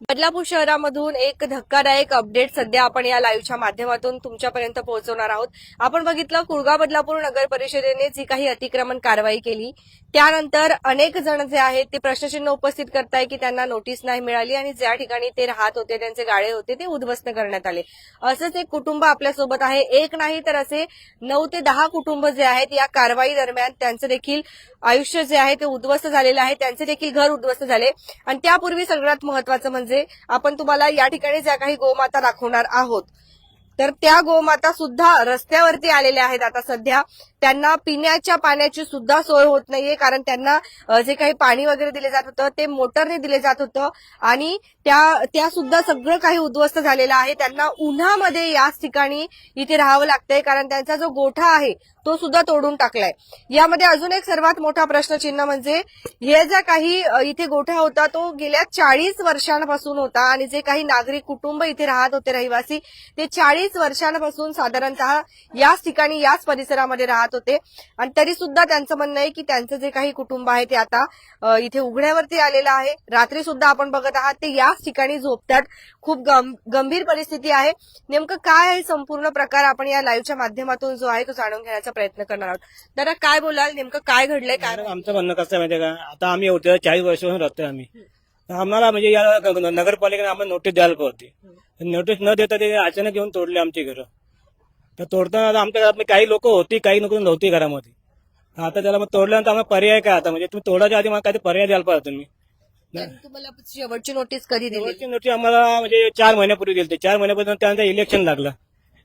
बदलापूर शहरामधून एक धक्कादायक अपडेट सध्या आपण या लाईव्हच्या माध्यमातून तुमच्यापर्यंत पोहोचवणार आहोत. आपण बघितलं कुळगा बदलापूर नगर परिषदेने जी काही अतिक्रमण कारवाई केली त्यानंतर अनेक जण जे आहेत ते प्रश्नचिन्ह उपस्थित करताय की त्यांना नोटीस नाही मिळाली आणि ज्या ठिकाणी ते राहत होते त्यांचे गाळे होते ते उद्ध्वस्त करण्यात आले. असंच एक कुटुंब आपल्यासोबत आहे. एक नाही तर असे नऊ ते दहा कुटुंब जे आहेत या कारवाई दरम्यान त्यांचं देखील आयुष्य जे आहे ते उद्ध्वस्त झालेलं आहे. त्यांचे देखील घर उद्ध्वस्त झाले. आणि त्यापूर्वी सगळ्यात महत्वाचं म्हणजे म्हणजे आपण तुम्हाला या ठिकाणी ज्या काही गोमाता दाखवणार आहोत. तर त्या गोमाता सुद्धा रस्त्यावरती आलेल्या आहेत आता सध्या. त्यांना पिण्याच्या पाण्याची सुद्धा सोय होत नाहीये कारण त्यांना जे काही पाणी वगैरे दिले जात होतं ते मोटरने दिले जात होतं. आणि त्या त्या सुद्धा सगळं काही उद्ध्वस्त झालेलं आहे. त्यांना उन्हामध्ये याच ठिकाणी इथे राहावं लागतंय कारण त्यांचा जो गोठा आहे तो सुद्धा तोडून टाकलाय. यामध्ये अजून एक सर्वात मोठा प्रश्नचिन्ह म्हणजे हे ज्या काही इथे गोठा होता तो गेल्या चाळीस वर्षांपासून होता. आणि जे काही नागरिक कुटुंब इथे राहत होते रहिवासी ते चाळीस वर्षांपासून साधारणतः याच ठिकाणी याच परिसरामध्ये राहत होते. आणि तरी सुद्धा त्यांचं म्हणणं आहे की त्यांचं जे काही कुटुंब आहे ते आता इथे उघड्यावरती आलेलं आहे. रात्री सुद्धा आपण बघत आहात ते याच ठिकाणी झोपतात. खूप गंभीर परिस्थिती आहे. नेमकं काय आहे संपूर्ण प्रकार आपण या लाईव्हच्या माध्यमातून जो आहे तो जाणून घेण्याचा प्रयत्न करणार आहोत. दादा काय बोलाल? नेमकं काय घडलंय? काय आमचं म्हणणं कसं आहे माहितीये का? आता आम्ही होतो चाळीस वर्षापासून राहतोय आम्ही. आम्हाला म्हणजे या नगरपालिकेने आम्हाला नोटीस द्यायला होती. नोटीस न देता ते अचानक येऊन तोडले आमची घरं. तर तोडताना आमच्या घरात काही लोक होती काही लोक नव्हती घरामध्ये. आता त्याला मग तोडल्यानंतर आम्हाला पर्याय काय आता? म्हणजे तुम्ही तोडायच्या आधी मला काही पर्याय द्यायला पाहिजे तुम्ही. तुम्हाला शेवटची नोटीस कधी दिली? शेवटची नोटीस आम्हाला म्हणजे चार महिन्यापूर्वी दिली चार महिन्यापासून त्यानंतर इलेक्शन लागलं.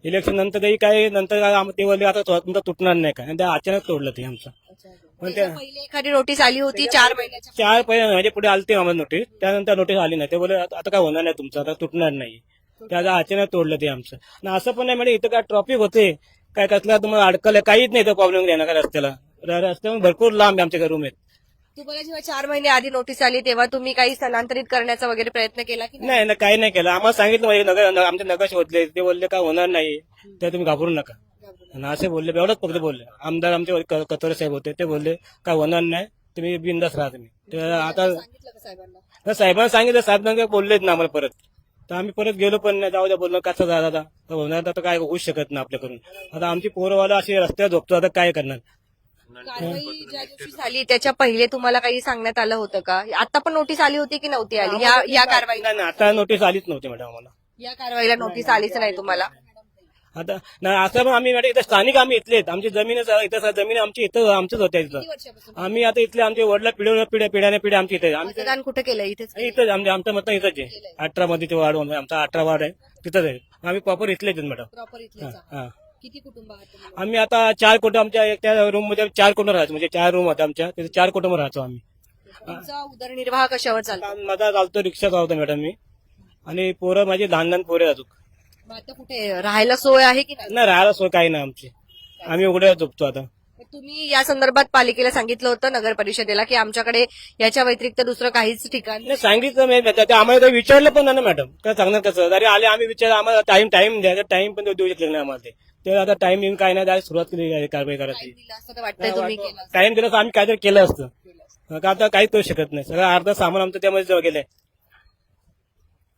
इलेक्शन नंतर काही काय नंतर ते बोलले आता तुमचं तुटणार नाही का अचानक तोडलं ते आमचं. पण त्या त्याच्या पहिले एखादी नोटीस आली होती चार महिन्याच्या चार पहिले म्हणजे पुढे आलते आम्हाला नोटीस त्यानंतर नोटीस आली नाही. ते बोले आता काय होणार नाही तुमचं? आता तुटणार नाही. त्याचा अचानक तोडलं ते आमचं. आणि असं पण नाही म्हणजे इथं काय ट्रॉफिक होते काय कसला तुम्हाला अडकल काहीच नाही तर प्रॉब्लेम देणार का रस्त्याला? र- रस्त्यावर भरपूर लांब आहे आमच्या रूम आहेत. तुम्हाला जेव्हा चार महिने आधी नोटीस आली तेव्हा तुम्ही काही स्थलांतरित करण्याचा वगैरे प्रयत्न केला की नाही नाही नाही काही नाही केलं. आम्हाला सांगितलं म्हणजे नगर आमचे नगर शोधले ते बोलले काय होणार नाही. तर तुम्ही घाबरू नका. आणि असे बोलले एवढंच फक्त बोलले. आमदार आमचे क- कतोरे साहेब होते ते बोलले काय होणार नाही तुम्ही बिंदास राहा तुम्ही. तर आता सांगितलं का साहेबांना? तर साहेबांना सांगितलं साहेब काय बोललेच ना आम्हाला परत. तर आम्ही परत गेलो पण नाही जाऊ द्या बोललो कसं जा दादा? तर होणार तर काय होऊच शकत नाही आपल्याकडून. आता आमची पोरवाला अशी रस्त्यावर झोपतो आता काय करणार? कारवाई ज्या दिवशी झाली त्याच्या पहिले तुम्हाला काही सांगण्यात आलं होतं का? आता पण नोटीस आली होती की नव्हती आली? या या कारवाईला नाही नाही, आता नोटीस आलीच नव्हती मॅडम आम्हाला. या कारवाईला नोटीस आलीच नाही तुम्हाला? आता नाही असं पण आम्ही मॅडम इथं स्थानिक आम्ही इथले. आमची जमीन इथं जमीन आमची इथं आमचीच होत्या इथं आम्ही आता इथले आमचे वडला पिढ्या पिढ्या पिढ्याने पिढ्या आमची इथे. आम्ही मतदान कुठे केलं इथेच इथंच आमचे आमचं मत इथंच आहे. अठरा मध्ये ते वार्ड आमचा अठरा वार्ड आहे. तिथंच आहे. आम्ही प्रॉपर इथलेच आहेत मॅडम. प्रॉपर हा, इथलेच हा. किती कुटुंब आहात तुम्ही? आम्ही आता चार कुटुंब आमच्या एक त्या रूममध्ये चार कुटुंब राहायचो म्हणजे चार रूम होत्या आमच्या. तिथे चार कुटुंब राहायचो आम्ही. तुमचा उदरनिर्वाह कशावर चालतो? माझा चालतो रिक्षा चालवतो मॅडम मी. आणि पोरं माझी लहान लहान पोरे अजून. मग आता कुठे राहायला सोय आहे की नाही? नाही राहायला सोय काही नाही आमची. आम्ही उघड्या झोपतो आता. मग तुम्ही या संदर्भात पालिकेला सांगितलं होतं नगर परिषदेला की आमच्याकडे याच्या व्यतिरिक्त दुसरं काहीच ठिकाण नाही सांगितलं मी. आम्हाला काही विचारलं पण नाही ना मॅडम. काय सांगणार कसं? जरी आले आम्ही विचार आम्हाला टाइम टाइम द्या. टाइम पण देऊ शकले नाही आम्हाला ते. ते आता टाइम येऊन काय नाही direct सुरुवात केली आहे कारवाई करायची. दिलं असं तर वाटतंय तुम्ही केलं टाइम दिला तर आम्ही काहीतरी केलं असतं. का आता काहीच करू शकत नाही. सगळं अर्धा सामान आमचं त्यामध्ये गेलंय.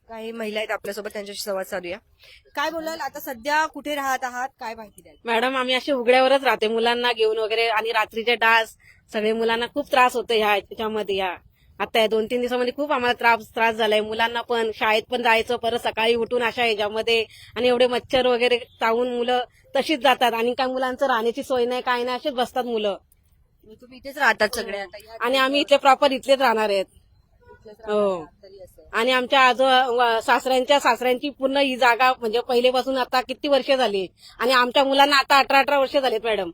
काही महिला आहेत आपल्यासोबत त्यांच्याशी संवाद साधूया. काय बोलाल आता सध्या कुठे राहत आहात? काय माहिती द्याल? मॅडम आम्ही असे उघड्यावरच राहते मुलांना घेऊन वगैरे आणि रात्रीचे डास सगळे मुलांना खूप त्रास होतो ह्या याच्यामध्ये या. आता या दोन तीन दिवसामध्ये खूप आम्हाला त्रास त्रास झालाय. मुलांना पण शाळेत पण जायचं परत सकाळी उठून अशा याच्यामध्ये आणि एवढे मच्छर वगैरे चावून मुलं तशीच जातात. आणि काय मुलांचं राहण्याची सोय नाही काय नाही असेच बसतात मुलं. तुम्ही इथेच राहतात सगळे आता. आणि आम्ही इथले प्रॉपर इथलेच राहणार आहेत. हो. तरी असं. आणि आमच्या आजो व- सासऱ्यांच्या सासऱ्यांची पूर्ण ही जागा म्हणजे पहिलेपासून आता किती वर्ष झाली? आणि आमच्या मुलांना आता अठरा अठरा वर्ष झालीत मॅडम.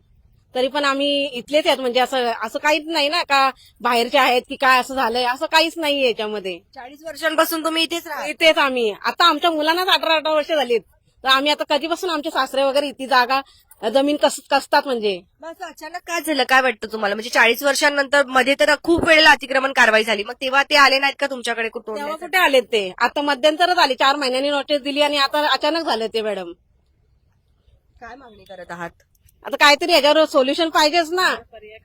तरी पण आम्ही इथलेच आहेत म्हणजे असं असं काहीच नाही ना का बाहेरचे आहेत की काय असं झालंय? असं काहीच नाहीये याच्यामध्ये. चाळीस वर्षांपासून तुम्ही इथेच राहत? इथेच आम्ही. आता आमच्या मुलांनाच अठरा अठरा वर्ष झालीत. तर आम्ही आता कधीपासून आमचे सासरे वगैरे इथे जागा जमीन कस कसतात म्हणजे? मग असं अचानक काय झालं? काय वाटतं तुम्हाला? म्हणजे चाळीस वर्षांनंतरमध्ये तर खूप वेळेला अतिक्रमण कारवाई झाली. मग तेव्हा ते आले नाहीत का तुमच्याकडे कुठून? तेव्हा कुठे आलेत ते? आता मध्यंतरच आले. चार महिन्यांनी नोटीस दिली आणि आता अचानक झाले ते मॅडम काय मागणी करत आहात? आता काहीतरी याच्यावर सोल्युशन पाहिजेच ना.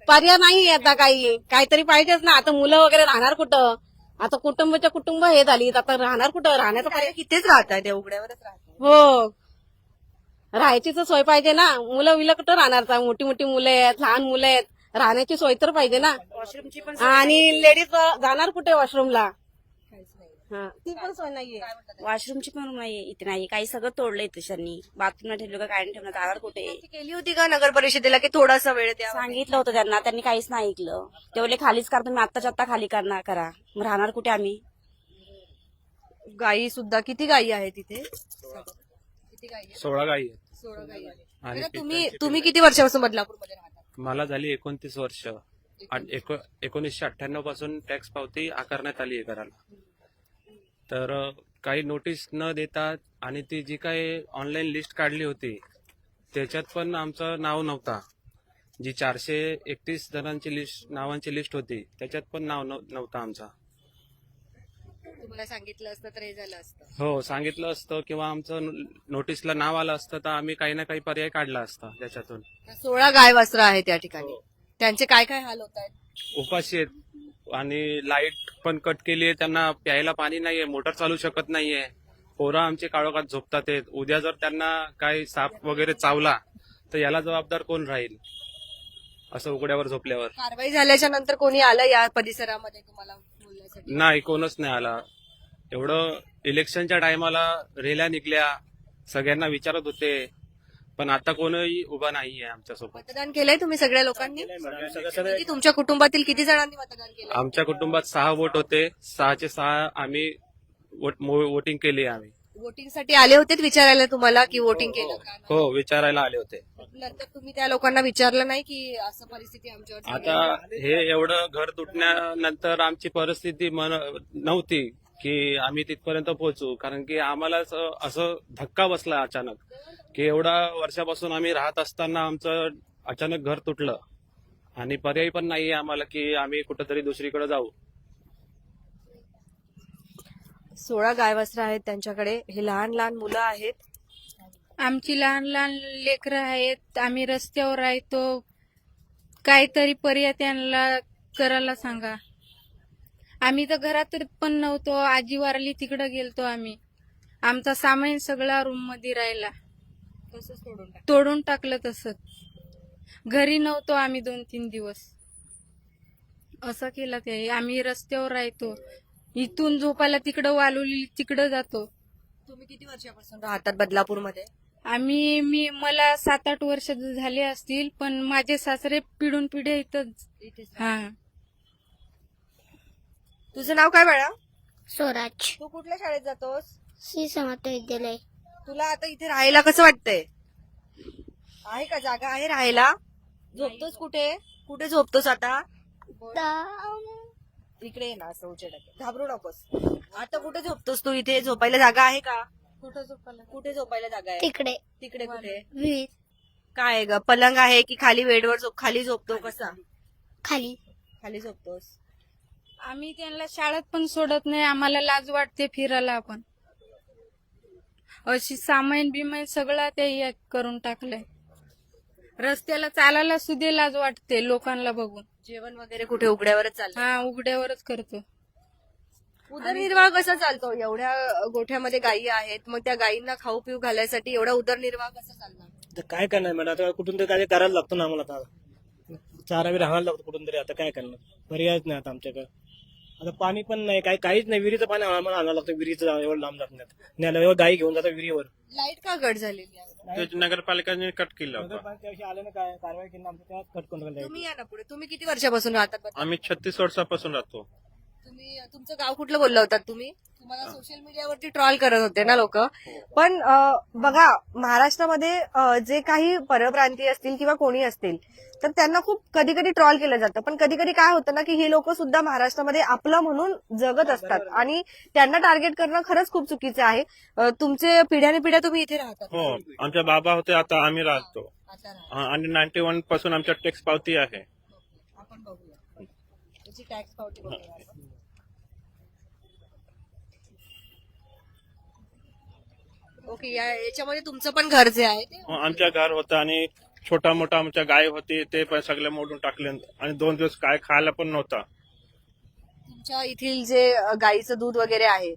पर्याय नाही आता काही. काहीतरी पाहिजेच ना. आता मुलं वगैरे राहणार कुठं? आता कुटुंबाच्या कुटुंब हे झाली आता राहणार कुठं? राहण्याचं पर्याय इथेच राहतात त्या उघड्यावरच राहतात हो. राहायची तर सोय पाहिजे ना. मुलं विलं कुठं राहणार? मोठी मोठी मुलं आहेत लहान मुलं आहेत. राहण्याची सोय तर पाहिजे ना. वॉशरूमची पण आणि लेडीज जाणार कुठे वॉशरूमला? हा, ती पण सोय नाहीये. वॉशरूमची पण नाही इथे नाही. काही सगळं तोडलंय त्यांनी बाथरूमला ठेवलं का काय नाही ठेवलं दारात कुठे? केली होती का नगर परिषदेला की थोडासा वेळ द्या सांगितलं होतं त्यांना. त्यांनी काहीच नाही ऐकलं. ते बोलले खालीच करा तुम्ही आत्ताच्या आत्ता खाली करणार करा. मग राहणार कुठे आम्ही? गायी सुद्धा किती गायी आहेत तिथे किती गायी आहेत? सोळा गायी आहेत सोळा गायी आहेत. आणि तुम्ही तुम्ही किती वर्षापासून बदलापूरमध्ये राहता? मला झाली एकोणतीस वर्ष. एकोणीसशे अठ्ठ्याण्णवपासून टॅक्स पावती आकारण्यात आली आहे घराला. तर काही नोटीस न देता आणि ती जी काही ऑनलाईन लिस्ट काढली होती त्याच्यात पण आमचं नाव नव्हता. जी चारशे एकतीस जणांची लिस्ट नावांची लिस्ट होती त्याच्यात पण नाव नव- नव्हतं आमचा. तुम्हाला सांगितलं असतं तर हे झालं असतं. हो सांगितलं असतं किंवा आमचं नोटीसला नाव आलं असतं तर आम्ही काही ना काही पर्याय काढला असता त्याच्यातून सोळा गाय वासरं आहेत त्या ठिकाणी. त्यांचे काय काय हाल होत आहेत? उपाशी आहेत आणि लाइट पण कट केली आहे त्यांना प्यायला पाणी नाहीये मोटर चालू शकत नाहीये. पोरं आमचे काळोखात झोपतात आहेत. उद्या जर त्यांना काही साप वगैरे चावला तर याला जबाबदार कोण राहील? असं उघड्यावर झोपल्यावर. कारवाई झाल्याच्यानंतर कोणी आलं या परिसरामध्ये तुम्हाला बोलण्यासाठी? नाही कोणच नाही आला. एवढं इलेक्शनच्या टायमाला रेल्या निघल्या सगळ्यांना विचारत होते पण आता कोणही उभा नाहीये आमच्यासोबत. मतदान केलंय तुम्ही सगळ्या लोकांनी? सगळं किती तुमच्या कुटुंबातील किती जणांनी मतदान केलं आमच्या कुटुंबात सहा वोट होते सहाचे सहा आम्ही वोट- मो- वोटिंग केली आहे आम्ही. वोटिंगसाठी आले होते विचारायला तुम्हाला की वोटिंग केलं का? हो विचारायला आले होते. नंतर तुम्ही त्या लोकांना विचारलं नाही की असं परिस्थिती आमच्यावर झाली आता आहे? हे एवढं घर तुटल्यानंतर आमची परिस्थिती मन नव्हती. की आम्ही तिथपर्यंत पोहोचू. कारण की आम्हाला असं- असं धक्का बसला अचानक की एवढा वर्षापासून आम्ही राहत असताना आमचं अचानक घर तुटलं. आणि पर्याय पण नाहीये आम्हाला की आम्ही कुठंतरी दुसरीकडे जाऊ. सोळा गाय वस्त्र आहेत त्यांच्याकडे. हे लहान लहान मुलं आहेत. आमची लहान लहान लेकरं आहेत. आम्ही रस्त्यावर राहतो. काहीतरी पर्याय त्यांना करायला सांगा. आम्ही तर घरात पण नव्हतो. आजी वारली तिकडं गेलतो आम्ही. आमचा सामान सगळा रूममध्ये राहिला. तसंच तोडून टाक. तोडून टाकलं तसंच. घरी नव्हतो आम्ही दोन तीन दिवस. असं केलं ते. आम्ही रस्त्यावर राहतो. इथून झोपायला तिकडं वालवली तिकडं जातो. तुम्ही किती वर्षापासून राहतात बदलापूरमध्ये? आम्ही मी मला सात आठ वर्ष झाले असतील पण माझे सासरे पिढून पिढे इथंच. हा. तुझं नाव काय बाळा? स्वराज. तू कुठल्या शाळेत जातोस? श्री समर्थ विद्यालय. तुला आता इथे राहायला कसं वाटतंय? आहे का जागा? आहे राहायला? झोपतोस कुठे? कुठे झोपतोस आता? इकडे ये ना असं उजेडात घाबरू नकोस. आता कुठे झोपतोस तू इथे? झोपायला जागा आहे का? कुठे झोपायला? कुठे झोपायला जागा आहे? तिकडे. तिकडे कुठे? विहीर काय आहे ग? पलंग आहे की खाली बेडवर झोप खाली झोपतो कसा? खाली. खाली झोपतोस. आम्ही त्यांना शाळेत पण सोडत नाही. आम्हाला लाज वाटते फिरायला आपण. अशी सामाईन बिमाईन सगळं ते हे करून टाकलंय. रस्त्याला चालायला सुद्धा लाज वाटते लोकांना बघून. जेवण वगैरे कुठे उघड्यावरच चाललं हा उघड्यावरच करतो. उदरनिर्वाह कसा चालतो? एवढ्या गोठ्यामध्ये गायी आहेत मग त्या गायींना खाऊ पिऊ घालायसाठी एवढा उदरनिर्वाह कसा चालणार? तर काय करणार मॅडम? आता कुठून तरी काय करायला लागतो ना आम्हाला आता. चारा बी राहायला लागतो कुठून तरी. आता काय करणार? पर्यायच नाही आता आमच्याकडे. आता पाणी पण नाही काही काहीच नाही. विहिरीचं पाणी आम्हाला आणावं लागतं. विहिरीचं एवढं लांब जात नाही न्यायला एवढं गाई घेऊन जातात विहिरीवर. लाइट का कट झालेली आहे? ते नगरपालिकेने कट केलं होतं. नगरपालिकेविषयी आले ना काय? कारवाई केली ना आमच्या तेव्हाच कट करून टाकलं. तुम्ही या ना पुढे. तुम्ही किती वर्षापासून राहतात बरं? आम्ही छत्तीस वर्षापासून राहतो. तुम्ही तुमचं गाव कुठलं बोललं होतात तुम्ही? तुम्हाला सोशल मीडियावरती ट्रॉल करत होते ना लोक. पण बघा महाराष्ट्रामध्ये जे काही परप्रांतीय असतील किंवा कोणी असतील तर त्यांना खूप कधी कधी ट्रॉल केलं जातं. पण कधी कधी काय होतं ना की हे लोक सुद्धा महाराष्ट्रामध्ये आपलं म्हणून जगत असतात. आणि त्यांना टार्गेट करणं खरंच खूप चुकीचं आहे. तुमचे पिढ्याने पिढ्या तुम्ही इथे राहतात. हो आमच्या बाबा होते आता आम्ही राहतो. हा, आणि नाईन्टी वनपासून आमच्या टॅक्स पावती आहे. आपण बघूया. टॅक्स पावती बघूया आपण. ओके या याच्यामध्ये तुमचं पण घर जे आहे ते? हो, आमच्या घर होतं आणि छोटा मोठा आमच्या गाय होती ते पण सगळे मोडून टाकले. आणि दोन दिवस काय खायला पण नव्हता. तुमच्या इथील जे अ, गाईचं दूध वगैरे आहे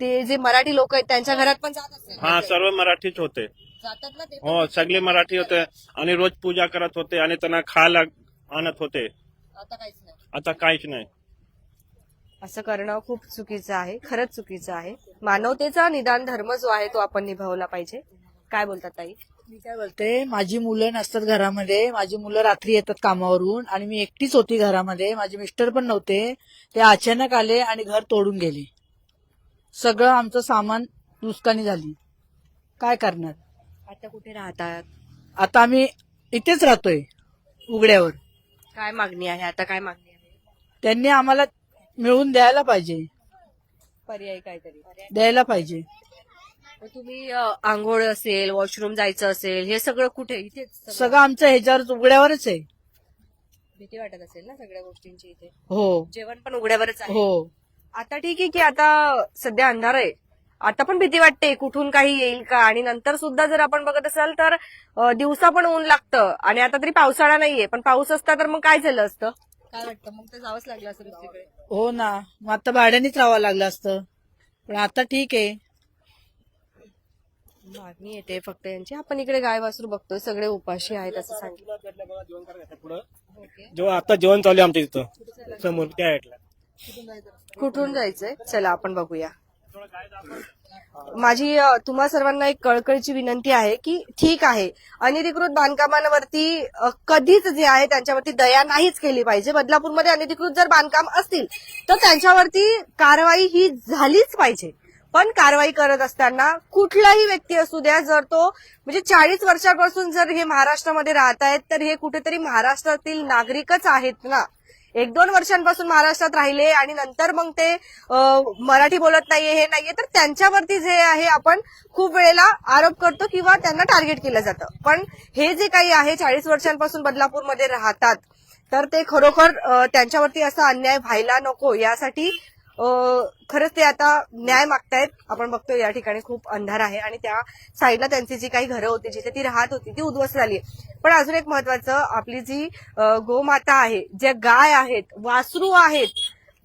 ते जे मराठी लोक आहेत त्यांच्या घरात पण जात असेल हा सर्व मराठीच होते. जातात ना ते पण? हो सगळे मराठी होते आणि रोज पूजा करत होते आणि त्यांना खायला आणत होते. आता काहीच नाही. आता काहीच नाही. असं करणं खूप चुकीचं आहे खरंच चुकीचं आहे. मानवतेचा निदान धर्म जो आहे तो आपण निभावला पाहिजे. काय बोलतात ताई? मी काय बोलते माझी मुलं नसतात घरामध्ये माझी मुलं रात्री येतात कामावरून आणि मी एकटीच होती घरामध्ये. माझे मिस्टर पण नव्हते. ते अचानक आले आणि घर तोडून गेले. सगळं आमचं सामान नुकसानी झाली. काय करणार? आता कुठे राहतात? आता आम्ही इथेच राहतोय उघड्यावर. काय मागणी आहे? आता काय मागणी आहे? त्यांनी आम्हाला मिळवून द्यायला पाहिजे. पर्याय काहीतरी. द्यायला पाहिजे. मग तुम्ही अ, आंघोळ असेल वॉशरूम जायचं असेल हे सगळं कुठे? इथेच सगळं? सगळं आमचं ह्याच्यावर उघड्यावरच आहे. भीती वाटत असेल ना सगळ्या गोष्टींची इथे? हो. जेवण पण उघड्यावरच आहे. हो. आता ठीक आहे की आता सध्या अंधार आहे. आता पण भीती वाटते कुठून काही येईल का? आणि नंतर सुद्धा जर आपण बघत असाल तर अ, दिवसा पण ऊन लागतं. आणि आता तरी पावसाळा नाहीये पण पाऊस असता तर मग काय झालं असतं? काय वाटतं? मग तर जावंच लागलं असतं दुसरीकडे. हो ना. मग आता भाड्यानेच राहावं लागलं असतं. पण आता ठीक आहे. मागणी येते फक्त यांची. आपण इकडे गाय वासरू बघतोय. सगळे उपाशी आहेत असं सांगितलं. पुढं जेव्हा आता जेवण चालू आहे आमच्या इथं. समोर त्या कुठून जायचंय? चला आपण बघूया. माझी तुम्हा सर्वांना एक कळकळीची विनंती आहे की ठीक आहे. अनधिकृत बांधकामांवरती कधीच जे आहे त्यांच्यावरती दया नाहीच केली पाहिजे. बदलापूरमध्ये अनधिकृत जर बांधकाम असतील तर त्यांच्यावरती कारवाई ही झालीच पाहिजे. पण कारवाई करत असताना कुठलाही व्यक्ती असू द्या जर तो म्हणजे चाळीस वर्षापासून जर हे महाराष्ट्रामध्ये राहत आहेत तर हे कुठेतरी महाराष्ट्रातील नागरिकच आहेत ना. एक दोन वर्षांपासून महाराष्ट्रात राहिले आणि नंतर मग ते मराठी बोलत नाहीये हे नाहीये तर त्यांच्यावरती जे आहे आपण खूप वेळेला आरोप करतो किंवा त्यांना टार्गेट केलं जातं. पण हे जे काही आहे चाळीस वर्षांपासून बदलापूरमध्ये राहतात तर ते खरोखर त्यांच्यावरती असा अन्याय व्हायला नको यासाठी खरंच ते आता न्याय मागतायत. आपण बघतोय या ठिकाणी खूप अंधार आहे आणि त्या साईडला त्यांची जी काही घरं होती जिथे ती राहत होती ती उद्ध्वस्त झाली पण अजून एक महत्वाचं आपली जी गोमाता आहे ज्या गाय आहेत वासरू आहेत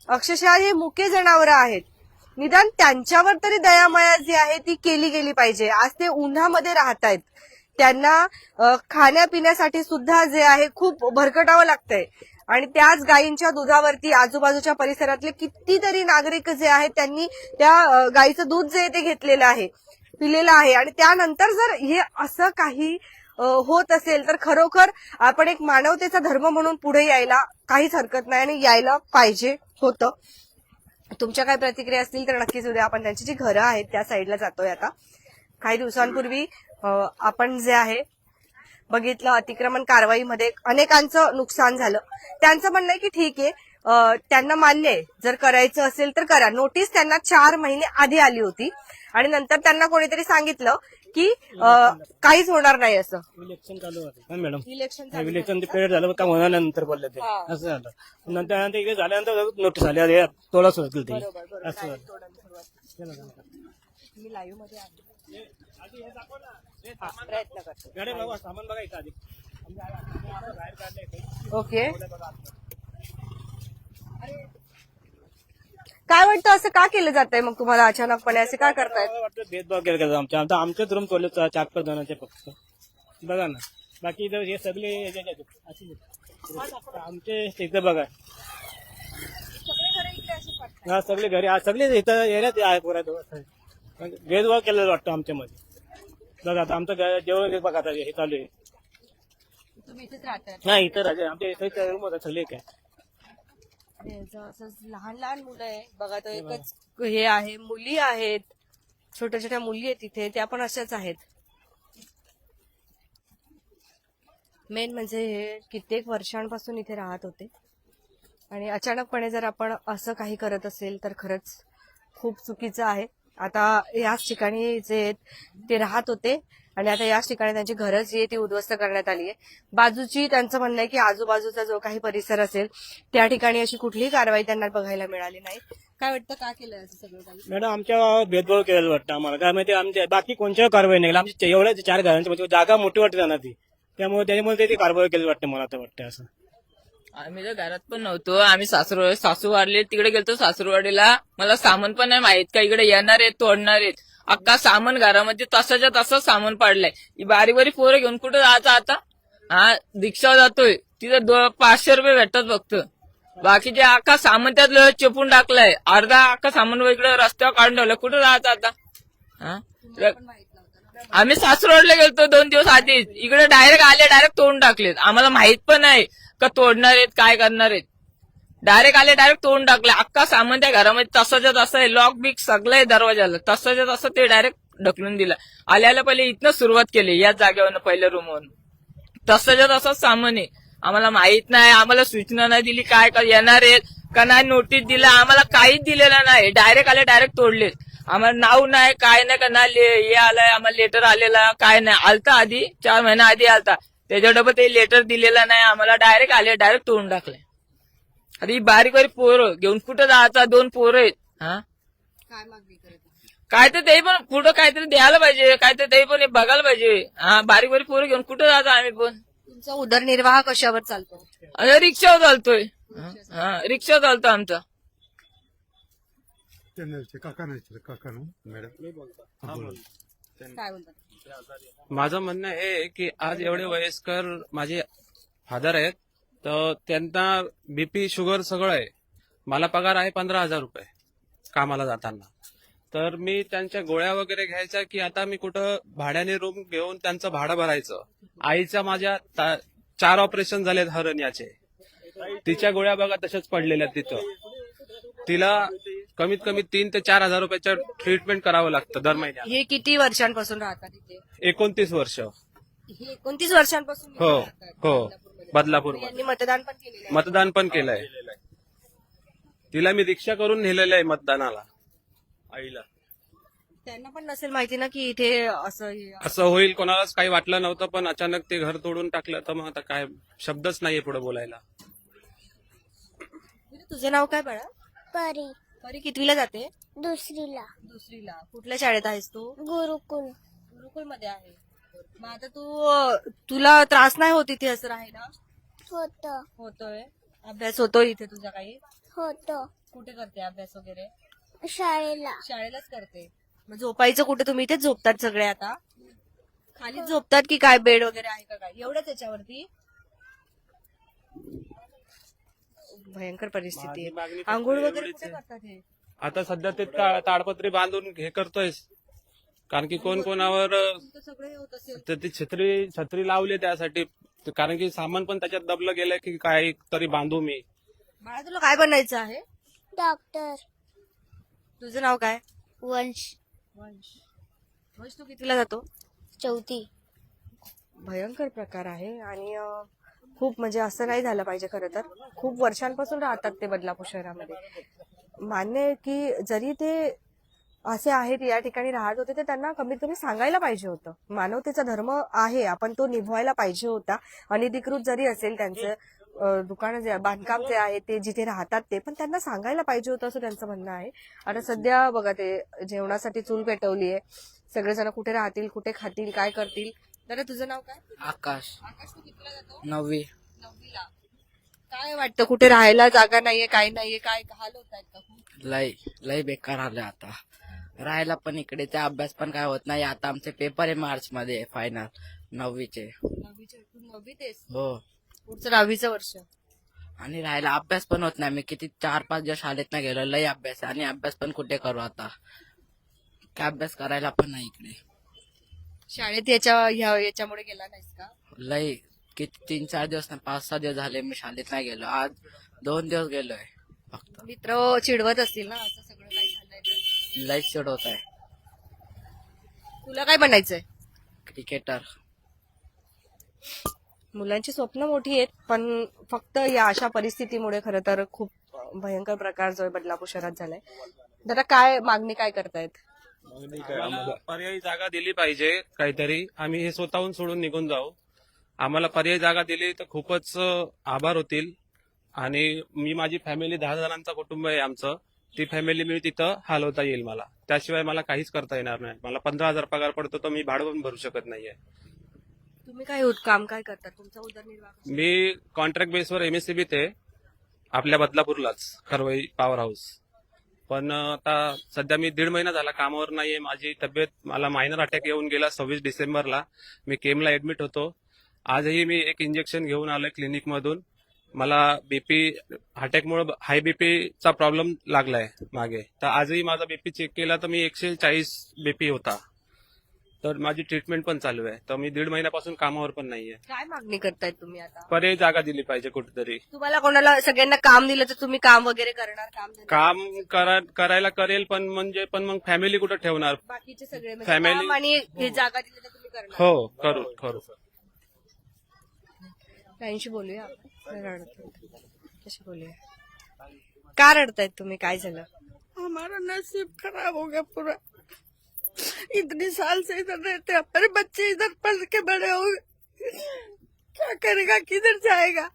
अक्षरशः हे मुके जनावरं आहेत. निदान त्यांच्यावर तरी दयामया जी आहे ती केली गेली पाहिजे. आज ते उन्हामध्ये राहत आहेत त्यांना खाण्यापिण्यासाठी सुद्धा जे आहे खूप भरकटावं लागतंय. आणि त्याच गायींच्या दुधावरती आजूबाजूच्या परिसरातले कितीतरी नागरिक जे आहेत त्यांनी त्या गायीचं दूध जे ते घेतलेलं आहे पिलेलं आहे. आणि त्यानंतर जर हे असं काही होत असेल तर खरोखर आपण एक मानवतेचा धर्म म्हणून पुढे यायला काहीच हरकत नाही आणि यायला पाहिजे होतं. तुमच्या काय प्रतिक्रिया असतील तर नक्कीच उद्या आपण त्यांची जी घरं आहेत त्या साईडला जातोय आता. काही दिवसांपूर्वी आपण जे आहे बघितलं अतिक्रमण कारवाईमध्ये अनेकांचं नुकसान झालं. त्यांचं म्हणणं आहे की ठीक आहे त्यांना मान्य आहे. जर करायचं असेल तर करा. नोटीस त्यांना चार महिने आधी आली होती. आणि नंतर त्यांना कोणीतरी सांगितलं की काहीच होणार नाही असं. इलेक्शन चालू होते. मॅडम. इलेक्शन इलेक्शन पिरियड झालं काम होणार नंतर बोलले ते. असं झालं. नंतर नंतर इकडे झाल्यानंतर नोटीस आली तोडा सुरू केली असं झालं. तोडायला सुरुवात. मी लाईव्हमध्ये आहे हा, प्रयत्न करते. ओके. काय वाटतं असं का केलं जात आहे मग तुम्हाला अचानकपणे असे काय करतायत? मला वाटतं भेदभाव केला गेला आमच्या. आता आमचेच रूम तोडले चा- चार पाच जणांचे फक्त. बघा ना. बाकी इथं हे सगळे याच्यात आहेत. असे आमचे इथं बघा. हा सगळे घरी. हा सगळे इथं एरियात आहे पुरा भेदभाव केलेला वाटतं आमच्यामध्ये. बघा आता आमचं घर- जेवण बघा आता हे चालू आहे. तुम्ही इथेच राहताय हा इथं राजे आमच्या इथे रूम होता सगळे काय आणि याचं असं लहान लहान मुलं आहे. बघा तो एकच हे आहे मुली आहेत. छोट्या छोट्या मुली आहेत तिथे त्या पण अशाच आहेत. मेन म्हणजे हे कित्येक वर्षांपासून इथे राहत होते. आणि अचानकपणे जर आपण असं काही करत असेल तर खरंच खूप चुकीचं आहे. आता याच ठिकाणी जे ते राहत होते आणि आता याच ठिकाणी त्यांची घरं जी आहे ती उद्ध्वस्त करण्यात आली आहे. बाजूची त्यांचं म्हणणं आहे की आजूबाजूचा जो काही परिसर असेल त्या ठिकाणी अशी कुठलीही कारवाई त्यांना बघायला मिळाली नाही. काय वाटतं का केलं असं सगळं काही? मॅडम आमच्या गावात भेदभाव केलेला वाटतं आम्हाला. काय माहिती आमच्या बाकी कोणत्या कारवाई नाही आमच्या एवढ्या चार घरांची जागा मोठी वाटते त्यांना ती. त्यामुळे त्याच्यामुळे ते कारवाई केली वाटतं मला तर वाटतं असं. आम्ही तर घरात पण नव्हतो. आम्ही सासरू सासू वाढले तिकडे गेलतो सासूरवाडीला. मला सामान पण नाही माहीत. का इकडे येणार आहेत तोडणार आहेत. अख्खा सामान घरामध्ये तसाच्या तसंच सामान पाडलंय. बारी बारी पोरं घेऊन कुठे जायचं आता? हा रिक्षा जातोय. तिथं पाचशे रुपये भेटतात फक्त. बाकीचे अख्खा सामान त्यात चेपून टाकलंय. अर्धा अख्खा सामान इकडे रस्त्यावर काढून ठेवलं कुठं जायचं आता? हा? आम्ही सासरोडला गेलतो दोन दिवस आधीच. इकडे डायरेक्ट आले डायरेक्ट तोडून टाकलेत. आम्हाला माहीत पण नाही. का तोडणार आहेत काय करणार आहेत? डायरेक्ट आले डायरेक्ट तोडून टाकले. अक्का सामान त्या घरामध्ये तसंच्या तसं आहे. लॉक बिक सगळं आहे दरवाजाला तसंच्या तसं ते डायरेक्ट ढकलून दिलं. आल्याला पहिले इथनं सुरुवात केली याच जागेवर पहिल्या रूमवरून तसंच्या तसंच सामान आहे. आम्हाला माहीत नाही आम्हाला सूचना नाही दिली काय येणार आहेत का नाही नोटीस दिलं आम्हाला काहीच दिलेलं नाही. डायरेक्ट आले डायरेक्ट तोडलेत. आम्हाला नाव नाही काय नाही का नाही हे आलंय आम्हाला लेटर आलेला काय नाही. आलता आधी चार महिना आधी आलता. त्याच्या डबल ते लेटर दिलेलं नाही आम्हाला डायरेक्ट आले डायरेक्ट तोडून टाकले. आता ही बारीक बारीक पोरं घेऊन कुठं जायचा दोन पोरं आहेत. हा? काय मागणी करत आहे? काय तर ते पण पुढं काहीतरी द्यायला पाहिजे काय तर ते पण हे बघायला पाहिजे. हा बारीक बारीक पोरं घेऊन कुठं जायचं आम्ही पण? तुमचा उदरनिर्वाह कशावर चालतो? अरे रिक्षावर चालतोय. हा रिक्षा चालतो आमचा. काय बोलतात माझं म्हणणं हे आहे की आज एवढे वयस्कर माझे फादर आहेत तर त्यांना बीपी शुगर सगळं आहे. मला पगार आहे पंधरा हजार रुपये कामाला जाताना. तर मी त्यांच्या गोळ्या वगैरे घ्यायच्या की आता मी कुठं भाड्याने रूम घेऊन त्यांचं भाडं भरायचं. आईच्या माझ्या चार ऑपरेशन झालेत हरणयाचे. तिच्या गोळ्या बघा तशाच पडलेल्या आहेत तिथं. तिला कमीत कमी तीन ते चार हजार रुपयाचं ट्रीटमेंट करावं लागतं दर महिन्याला. हे किती वर्षांपासून राहतात इथे? एकोणतीस वर्ष. हे एकोणतीस वर्षांपासून हो राहतात? हो. बदलापूरमध्ये. बदलापूर यांनी मतदान पण केलेलं आहे. मतदान पण केलंय. तिला मी रिक्षा करून नेलेलं आहे मतदानाला आईला. त्यांना पण नसेल माहिती ना की इथे असं हे असं होईल कोणालाच काही वाटलं नव्हतं पण अचानक ते घर तोडून टाकलं. तर मग आता काय शब्दच नाहीये पुढे बोलायला. तुझं नाव काय बाळा? परी. परी कितवीला जाते? दुसरीला. दुसरीला. कुठल्या शाळेत आहेस तू? गुरुकुल. गुरुकुलमध्ये आहे. मग आता तू तुला त्रास नाही होत इथे असं राहायला? होत. होतोय. अभ्यास होतोय इथे तुझा काही? होत. कुठे करते अभ्यास वगैरे? शाळेला. शाळेलाच करते. मग झोपायचं कुठे? तुम्ही इथेच झोपतात सगळे आता? खाली झोपतात की काय? बेड वगैरे आहे का काय? एवढंच याच्यावरती? भयंकर परिस्थिती आहे. आंघोळ वगैरे कुठे. करतात हे? आता सध्या ते ता- ताडपत्री बांधून हे करतोय कारण की कोण कोणावर अं, तुमचं सगळं हे होत असेल. तर ती छत्री छत्री लावली त्यासाठी. कारण की सामान पण त्याच्यात दबलं गेलंय की काय तरी बांधू मी. बाळा तुला काय बनायचं आहे? डॉक्टर. तुझं नाव काय? वंश. वंश. वंश तू कितीला जातो? चौथी. भयंकर प्रकार आहे. आणि अं, खूप म्हणजे असं नाही झालं पाहिजे खरं तर. खूप वर्षांपासून राहतात ते बदलापूर शहरामध्ये. मान्य आहे की जरी ते असे आहेत या ठिकाणी राहत होते ते त्यांना कमीत कमी सांगायला पाहिजे होतं. मानवतेचा धर्म आहे आपण तो निभवायला पाहिजे होता. अनधिकृत जरी असेल त्यांचं दुकान दुकानं जे बांधकाम जे आहे ते जिथे राहतात ते पण त्यांना सांगायला पाहिजे होतं असं त्यांचं म्हणणं आहे. आता सध्या बघा ते जेवणासाठी चूल पेटवली आहे सगळेजण कुठे राहतील कुठे खातील काय करतील दादा तुझं नाव काय? आकाश. आकाश तू कितीला जातो? नववी. नववीला. काय वाटतं कुठे राहायला जागा नाहीये काय नाहीये काय हाल होत आहेत का खूप? लय लय बेकार आलं आता. राहायला पण इकडे ते अभ्यास पण काय होत नाही. आता आमचे पेपर आहे मार्च मध्ये फायनल नववीचे नववीच्या तू नववीत आहेस? हो. पुढचं दहावीचं वर्ष. आणि राहायला अभ्यास पण होत नाही. मी किती चार पाच दिवस शाळेत नाही गेलो. लय अभ्यास आहे. आणि अभ्यास पण कुठे करू आता? काय अभ्यास करायला पण नाही इकडे. शाळेत याच्या ह्या याच्यामुळे गेला नाहीस का? लय किती तीन चार दिवस नाही पाच सहा दिवस झाले मी शाळेत नाही गेलो. आज दोन दिवस गेलोय फक्त. मित्र चिडवत असतील ना असं सगळं काय झालंय तर. लय चिडवत आहे तुला काय बनायचंय? क्रिकेटर मुलांची स्वप्न मोठी आहेत पण फक्त या अशा परिस्थितीमुळे खरं तर खूप भयंकर प्रकार जो आहे बदलापूर शहरात झालाय. दादा काय मागणी काय करतायत? आम्हाला पर्यायी जागा दिली पाहिजे काहीतरी. आम्ही हे स्वतःहून सोडून निघून जाऊ. आम्हाला पर्यायी जागा दिली तर खूपच आभार होतील. आणि मी माझी फॅमिली दहा जणांचा कुटुंब आहे आमचं. ती फॅमिली मी तिथं हलवता येईल मला. त्याशिवाय मला काहीच करता येणार नाही. मला पंधरा हजार पगार पडतो तर मी भाडं पण भरू शकत नाहीये. तुम्ही काय होत काम काय करता? तुमचा उदरनिर्वाह? मी कॉन्ट्रॅक्ट बेसवर एमएससीबीत आहे. आपल्या बदलापूरलाच खरवई पॉवर हाऊस पण आता सध्या मी दीड महिना झाला कामावर नाहीये. माझी तब्येत मला मायनर अटॅक येऊन गेला सव्वीस डिसेंबरला. मी केमला ऍडमिट होतो. आजही मी एक इंजेक्शन घेऊन आलोय क्लिनिकमधून मला बीपी अटॅकमुळे हाय बीपीचा प्रॉब्लेम लागलाय मागे. तर आजही माझा बीपी चेक केला तर मी एकशे चाळीस बीपी होता. तर माझी ट्रीटमेंट पण चालू आहे. तर मी दीड महिन्यापासून कामावर पण नाहीये. काय मागणी करतायत तुम्ही आता? पर्यायी जागा दिली पाहिजे कुठेतरी. तुम्हाला कोणाला सगळ्यांना काम दिलं तर तुम्ही काम वगैरे करणार काम धंदा? काम करा- करायला करेल पण म्हणजे पण मग फॅमिली कुठं ठेवणार? बाकीचे सगळे म्हणजे Family- काम आणि हे जागा दिली तर तुम्ही करणार. हो करू करू. त्यांशी बोलूया आपण. नाही रडत नाही. कशी बोलूया? का रडतायत तुम्ही? काय झालं? हमारा नसीब खराब हो गया पूरा. इतने साल से इधर रहते हैं मेरे बच्चे इधर पढ़ के बड़े हो क्या करेगा किधर जाएगा?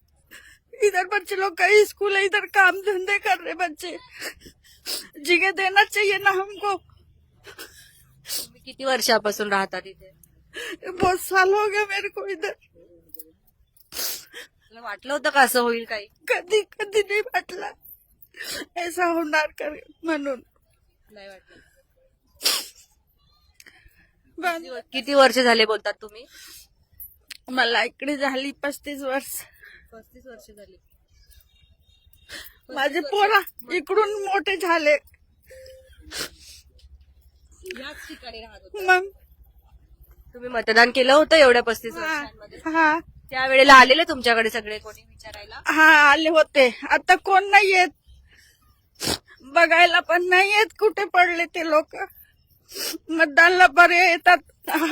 इधर बच्चे लोग कई स्कूल है इधर काम धंधे कर रहे बच्चे। जिगे देना चाहिए ना हमको। किती वर्षापासून राहता तिथे? बहुत साल हो गया मेरे को इधर। वाटलं होतं का असं होईल काही? कधी कधी नाही वाटला. ऐसा होणार कर म्हणून? नाही वाटलं. किती वर्ष झाले बोलतात तुम्ही? मला इकडे झाली पस्तीस वर्ष. पस्तीस वर्ष झाली. माझे पोरा इकडून मोठे झाले. याच ठिकाणी राहत होते. मग? तुम्ही मतदान केलं होतं एवढ्या पस्तीस हा वर्षांमध्ये? हा. त्यावेळेला आलेले तुमच्याकडे सगळे कोणी विचारायला? हा आले होते. आता कोण नाही येत बघायला पण नाही येत कुठे पडले ते लोक. मतदानला बरे येतात.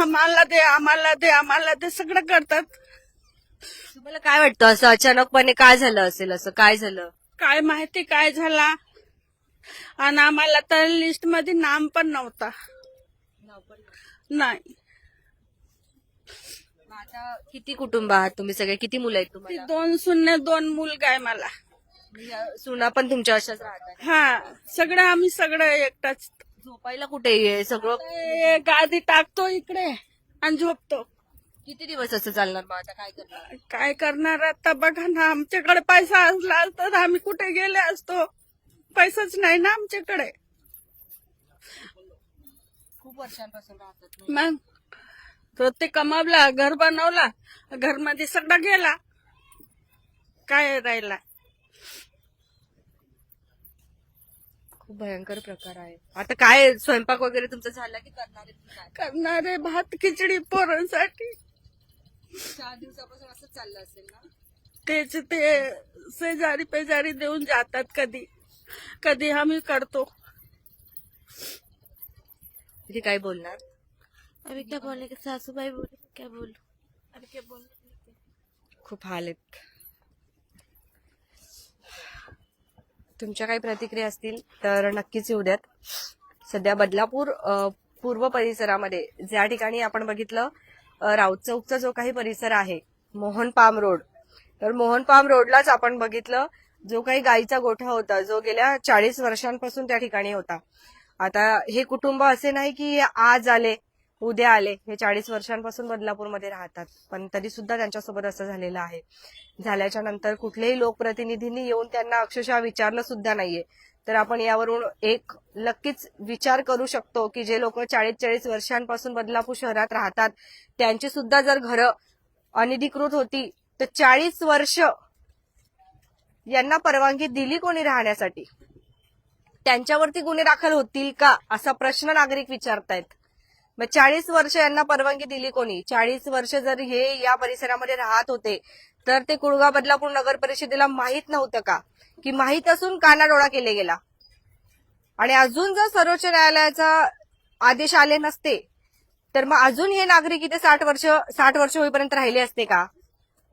आम्हाला दे आम्हाला दे आम्हाला दे सगळं करतात. तुम्हाला काय वाटतं? असं अचानकपणे काय झालं असेल? असं काय झालं? काय माहिती काय झाला? आणि आम्हाला तर लिस्टमध्ये नाम पण नव्हता. नाही. मग आता किती कुटुंब आहात तुम्ही सगळे? किती मुलं आहेत ती तुम्हाला दोन शून्य दोन मुलगा आहे मला. या सुना पण तुमच्या अशाच राहतात. हा सगळं आम्ही सगळं एकटाच. झोपायला कुठे आहे? सगळं ते गादी टाकतो इकडे आणि झोपतो. किती दिवस असं चालणार मग आता? काय करणार? काय करणार आता? बघा ना आमच्याकडे पैसा असला तर आम्ही कुठे गेले असतो? पैसाच नाही ना आमच्याकडे. खूप वर्षांपासून राहतात मग तो ते कमावला घर बनवला घरमध्ये सगळा गेला. काय राहिला? खूप भयंकर प्रकार आहे आता काय स्वयंपाक वगैरे तुमचं झाला की करणार आहे तुम्ही काय करणारे भात खिचडी पोरांसाठी. चार दिवसापासून असंच चाललं असेल ना? तेच ते शेजारी पेजारी देऊन जातात कधी. कधी आम्ही करतो. किती काय बोलणार? अभी क्या बोले सासूबाई बोले क्या बोलू अभी क्या बोल? खूप हाल आहेत. तुमच्या काही प्रतिक्रिया असतील तर नक्कीच येऊ द्यात. सध्या बदलापूर पूर्व परिसरामध्ये ज्या ठिकाणी आपण बघितलं राऊत चौकचा जो काही परिसर आहे मोहन पाम रोड तर मोहन पाम रोडलाच आपण बघितलं जो काही गाईचा गोठा होता जो गेल्या चाळीस वर्षांपासून त्या ठिकाणी होता. आता हे कुटुंब असे नाही की आज आले उद्या आले. हे चाळीस वर्षांपासून बदलापूरमध्ये राहतात. पण तरी सुद्धा त्यांच्यासोबत असं झालेलं आहे. झाल्याच्यानंतर कुठल्याही लोकप्रतिनिधींनी येऊन त्यांना अक्षरशः विचारलं सुद्धा नाहीये. तर आपण यावरून एक नक्कीच विचार करू शकतो की जे लोक चाळीस चाळीस वर्षांपासून बदलापूर शहरात राहतात त्यांची सुद्धा जर घरं अनधिकृत होती तर चाळीस वर्ष यांना परवानगी दिली कोणी राहण्यासाठी? त्यांच्यावरती गुन्हे दाखल होतील का? असा प्रश्न नागरिक विचारतायत. मग चाळीस वर्ष यांना परवानगी दिली कोणी? चाळीस वर्ष जर हे या परिसरामध्ये राहत होते तर ते कुळगाव बदलापूर नगर परिषदेला माहीत नव्हतं का? की माहीत असून कानाडोळा केले गेला? आणि अजून जर सर्वोच्च न्यायालयाचा आदेश आले नसते तर मग अजून हे नागरिक इथे साठ वर्ष साठ वर्ष होईपर्यंत राहिले असते का?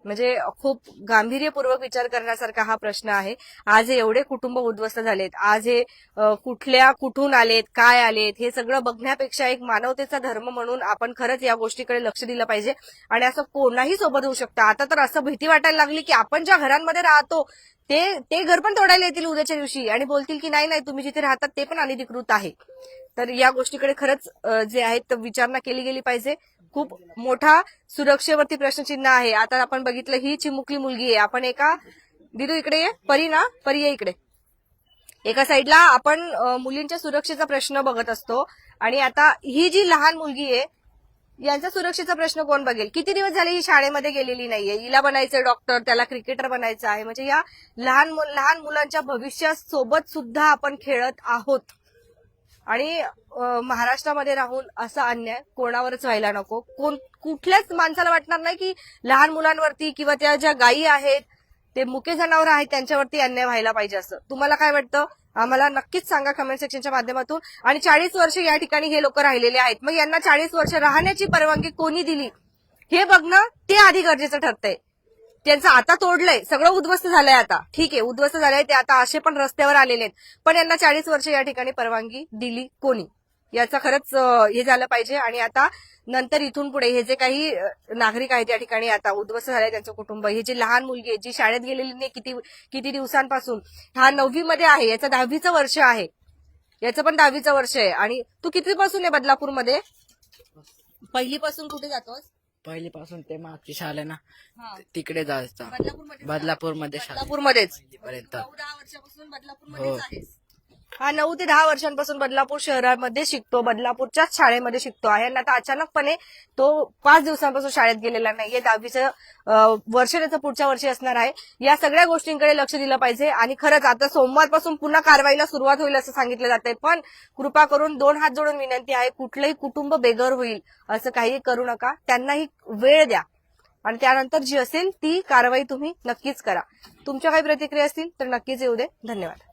म्हणजे खूप गांभीर्यपूर्वक विचार करण्यासारखा हा प्रश्न आहे. आज हे एवढे कुटुंब उद्ध्वस्त झालेत. आज हे कुठल्या कुठून आलेत काय आलेत हे सगळं बघण्यापेक्षा एक मानवतेचा धर्म म्हणून आपण खरंच या गोष्टीकडे लक्ष दिलं पाहिजे. आणि असं कोणाही सोबत होऊ शकतं. आता तर असं भीती वाटायला लागली की आपण ज्या घरांमध्ये राहतो ते ते घर पण तोडायला येतील उद्याच्या दिवशी आणि बोलतील की नाही नाही तुम्ही जिथे राहतात ते पण अनधिकृत आहे. तर या गोष्टीकडे खरंच जे आहेत विचारणा केली गेली पाहिजे. खूप मोठा सुरक्षेवरती प्रश्नचिन्ह आहे. आता आपण बघितलं ही चिमुकली मुलगी आहे. आपण एका दिदू इकडे परी ना परी आहे इकडे. एका साईडला आपण मुलींच्या सुरक्षेचा प्रश्न बघत असतो. आणि आता ही जी लहान मुलगी आहे यांचा सुरक्षेचा प्रश्न कोण बघेल? किती दिवस झाले ही शाळेमध्ये गेलेली नाहीये? हिला बनायचं डॉक्टर त्याला क्रिकेटर बनायचं आहे. म्हणजे या लहान मु- लहान मुलांच्या भविष्यासोबत सुद्धा आपण खेळत आहोत. आणि महाराष्ट्रामध्ये राहून असा अन्याय कोणावरच व्हायला नको. कोण कुठल्याच माणसाला वाटणार नाही की लहान मुलांवरती किंवा त्या ज्या गायी आहेत ते मुके जनावर आहेत त्यांच्यावरती अन्याय व्हायला पाहिजे असं. तुम्हाला काय वाटतं? आम्हाला नक्कीच सांगा कमेंट सेक्शनच्या माध्यमातून. आणि चाळीस वर्ष या ठिकाणी हे लोक राहिलेले आहेत. मग यांना चाळीस वर्ष राहण्याची परवानगी कोणी दिली? हे बघणं ते आधी गरजेचं ठरतंय. त्यांचं आता तोडलंय. सगळं उद्ध्वस्त झालंय आता. ठीक आहे उद्ध्वस्त झालंय. ते आता असे पण रस्त्यावर आलेले आहेत. पण यांना चाळीस वर्ष या ठिकाणी परवानगी दिली कोणी? याचा खरंच हे झालं पाहिजे. आणि आता नंतर इथून पुढे हे जे काही नागरिक आहेत या ठिकाणी आता उद्ध्वस्त झाले त्यांचं कुटुंब. ही जी लहान मुलगी आहे जी शाळेत गेलेली नाही किती किती दिवसांपासून हा नववी मध्ये आहे. याचं दहावीचं वर्ष आहे. याचं पण दहावीचं वर्ष आहे. आणि तू कितीपासून आहे बदलापूरमध्ये? पहिलीपासून कुठे जातोस? पहिलीपासून ते मागची शाळा ना हा. तिकडे जायचं. बदलापूरमध्ये बदलापूरमध्ये शाळा बदलापूरमध्येच. पर्यंत दहा वर्षापासून हो. बदलापूरमध्येच आहेस. हा नऊ ते दहा वर्षांपासून बदलापूर शहरामध्ये शिकतो. बदलापूरच्याच शाळेमध्ये शिकतो आहे. आणि आता अचानकपणे तो पाच दिवसांपासून शाळेत गेलेला नाहीये. दहावीचं वर्ष त्याचं पुढच्या वर्षी असणार आहे. या सगळ्या गोष्टींकडे लक्ष दिलं पाहिजे. आणि खरंच आता सोमवारपासून पुन्हा कारवाईला सुरुवात होईल असं सांगितलं जात आहे पण कृपा करून दोन हात जोडून विनंती आहे. कुठलंही कुटुंब बेघर होईल असं काही करू नका. त्यांनाही वेळ द्या. आणि त्यानंतर जी असेल ती कारवाई तुम्ही नक्कीच करा. तुमच्या काही प्रतिक्रिया असतील तर नक्कीच येऊ दे. धन्यवाद.